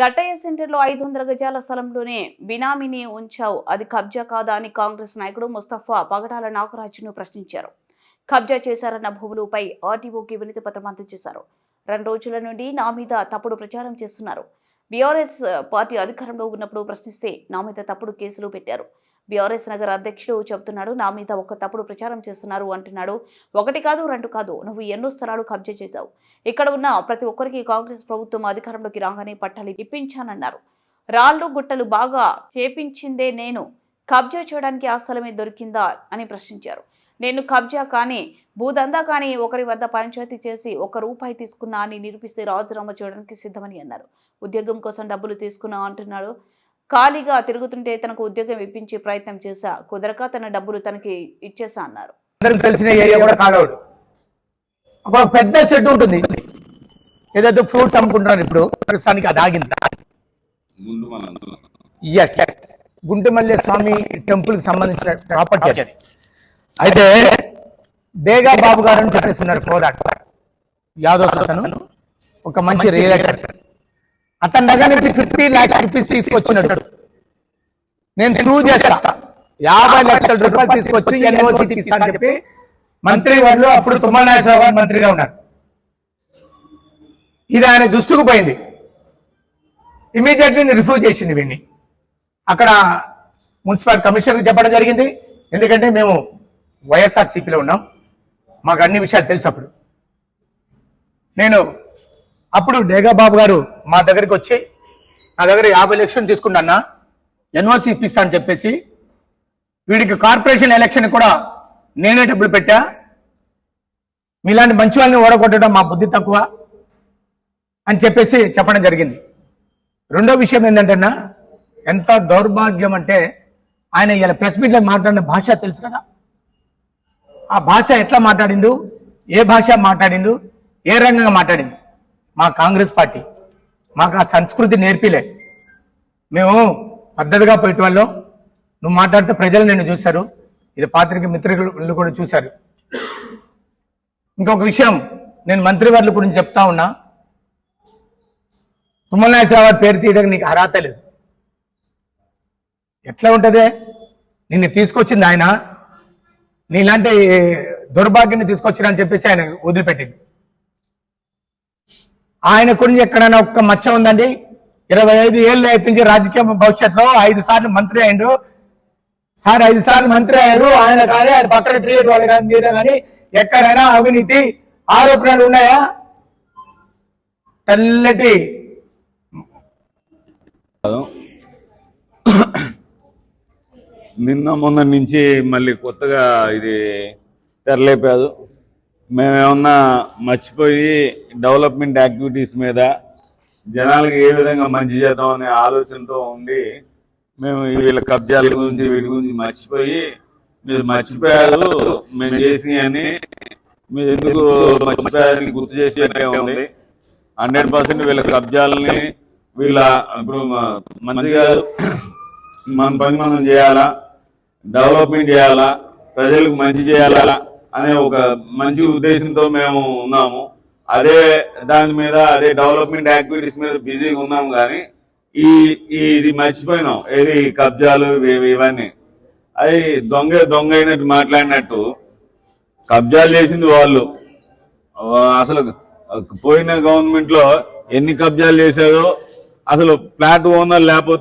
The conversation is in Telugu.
గట్టయ్య సెంటర్లో ఐదు వందల గజాల స్థలంలోనే బినామీని ఉంచావు. అది కబ్జా కాదా అని కాంగ్రెస్ నాయకుడు ముస్తఫా పగడాల నాగరాజును ప్రశ్నించారు. కబ్జా చేశారన్న భూములపై ఆర్టీఓకి వినతి పత్రం అందజేశారు. రెండు రోజుల నుండి నా మీద తప్పుడు ప్రచారం చేస్తున్నారు. బీఆర్ఎస్ పార్టీ అధికారంలో ఉన్నప్పుడు ప్రశ్నిస్తే నా మీద తప్పుడు కేసులు పెట్టారు. బీఆర్ఎస్ నగర్ అధ్యక్షుడు చెబుతున్నాడు నా మీద ఒక తప్పుడు ప్రచారం చేస్తున్నారు అంటున్నాడు. ఒకటి కాదు రెండు కాదు నువ్వు ఎన్నో స్థలాలు కబ్జా చేశావు. ఇక్కడ ఉన్న ప్రతి ఒక్కరికి కాంగ్రెస్ ప్రభుత్వం అధికారంలోకి రాగానే పట్టాలు ఇప్పించానన్నారు. రాళ్ళు గుట్టలు బాగా చేపించిందే నేను. కబ్జా చేయడానికి ఆ స్థలమే దొరికిందా అని ప్రశ్నించారు. నేను కబ్జా కానీ భూదందా కానీ ఒకరి వద్ద పంచాయతీ చేసి ఒక రూపాయి తీసుకున్నా అని నిరూపిస్తే రాజీనామా చేయడానికి సిద్ధమని అన్నారు. ఉద్యోగం కోసం డబ్బులు తీసుకున్నా అంటున్నాడు. ఖాళీగా తిరుగుతుంటే తనకు ఉద్యోగం ఇప్పించే ప్రయత్నం చేశా. కుదరక తన డబ్బులు తనకి ఇచ్చేసా అన్నారు. అందరికి తెలిసిన ఏరియా కూడా కాలవడు ఒక పెద్ద చెట్టు ఉంటుంది. ఏదైతే ఫ్రూట్స్ అమ్ముకుంటున్నారు ఇప్పుడు ప్రస్తుతానికి అది ఆగింది. ఎస్ గుంటుమల్లె స్వామి టెంపుల్కి సంబంధించిన ప్రాపర్టీ అది. అయితే బేగా బాబు గారు అని చెప్పేసి ఉన్నారు కోదాట్ యాదవ్ అతను ఒక మంచి రియల్ అతని దగ్గర నుంచి ఫిఫ్టీ లాక్స్ రూపీస్ తీసుకొచ్చినాడు నేను ప్రూవ్ చేస్తా. యాభై లక్షల రూపాయలు తీసుకొచ్చి ఎన్ఓసి అని చెప్పి మంత్రి వాళ్ళు అప్పుడు తుమ్మల నాగేశ్వరరావు గారు మంత్రిగా ఉన్నారు. ఇది ఆయన దృష్టికి పోయింది. ఇమీడియట్లీ రిఫ్యూజ్ చేసింది వీడిని. అక్కడ మున్సిపల్ కమిషనర్ చెప్పడం జరిగింది. ఎందుకంటే మేము వైఎస్ఆర్ సిపిలో ఉన్నాం. మాకు అన్ని విషయాలు తెలుసు అప్పుడు. నేను అప్పుడు డేగా బాబు గారు మా దగ్గరికి వచ్చి నా దగ్గర యాభై లక్షలు తీసుకున్నా ఎన్ఓసి ఇప్పిస్తా అని చెప్పేసి వీడికి కార్పొరేషన్ ఎలక్షన్ కూడా నేనే డబ్బులు పెట్టా. మీలాంటి మంచి వాళ్ళని ఓడగొట్టడం మా బుద్ధి తక్కువ అని చెప్పేసి చెప్పడం జరిగింది. రెండో విషయం ఏంటంటేనా ఎంత దౌర్భాగ్యం అంటే ఆయన ఇలా ప్రెస్ మీట్లో మాట్లాడిన భాష తెలుసు కదా. ఆ భాష ఎట్లా మాట్లాడిండు? ఏ భాష మాట్లాడిండు? ఏ రంగంగా మాట్లాడిండు? మా కాంగ్రెస్ పార్టీ. మాకు ఆ సంస్కృతి నేర్పిలే. మేము పద్ధతిగా పోయేట వాళ్ళం నువ్వు మాట్లాడితే ప్రజలు నిన్ను చూశారు. ఇది పాత్రిక మిత్రులు కూడా చూశారు. ఇంకొక విషయం నేను మంత్రివర్ల గురించి చెప్తా ఉన్నా. తుమ్మల నాగేశ్వరరావు పేరు తీయడానికి నీకు అర్హత లేదు. ఎట్లా ఉంటుంది? నిన్ను తీసుకొచ్చింది ఆయన. నీలాంటి దుర్భాగ్యాన్ని తీసుకొచ్చిరని అని చెప్పేసి ఆయన వదిలిపెట్టింది ఆయన గురించి ఎక్కడైనా ఒక్క మచ్చ ఉందండి. ఇరవై ఐదు ఏళ్ళు అయితే రాజకీయ భవిష్యత్తులో. ఐదు సార్లు మంత్రి అయిండు సార్ ఐదు సార్లు మంత్రి అయ్యారు. ఆయన కానీ ఆయన పక్కన తిరిగేటి వాళ్ళు కానీ మీద కానీ ఎక్కడైనా అవినీతి ఆరోపణలు ఉన్నాయా? తెల్లటి కాదు. నిన్న మొన్న నుంచి మళ్ళీ కొత్తగా ఇది తెరలేపాదు మేమేమన్నా మర్చిపోయి డెవలప్మెంట్ యాక్టివిటీస్ మీద జనాలకు ఏ విధంగా మంచి చేద్దాం అనే ఆలోచనతో ఉండి మేము వీళ్ళ కబ్జాల గురించి వీటి గురించి మర్చిపోయి మీరు మర్చిపోయారు మేము చేసినాయని మీరు ఎందుకు మర్చిపోయారని గుర్తు చేసినట్టే ఉంది. హండ్రెడ్ పర్సెంట్ వీళ్ళ కబ్జాలని వీళ్ళ ఇప్పుడు మంత్రి గారు మన పని మనం చేయాలా? డెవలప్మెంట్ చేయాలా ప్రజలకు మంచి చేయాలా? అనే ఒక మంచి ఉద్దేశంతో మేము ఉన్నాము. అదే దాని మీద అదే డెవలప్మెంట్ యాక్టివిటీస్ మీద బిజీగా ఉన్నాము కానీ ఈ ఈ ఇది మర్చిపోయినాం. ఏది కబ్జాలు ఇవన్నీ. అది దొంగ దొంగ అయినట్టు మాట్లాడినట్టు కబ్జాలు చేసింది వాళ్ళు. అసలు పోయిన గవర్నమెంట్లో ఎన్ని కబ్జాలు చేశారో అసలు ఫ్లాట్ ఓనర్ లేకపోతే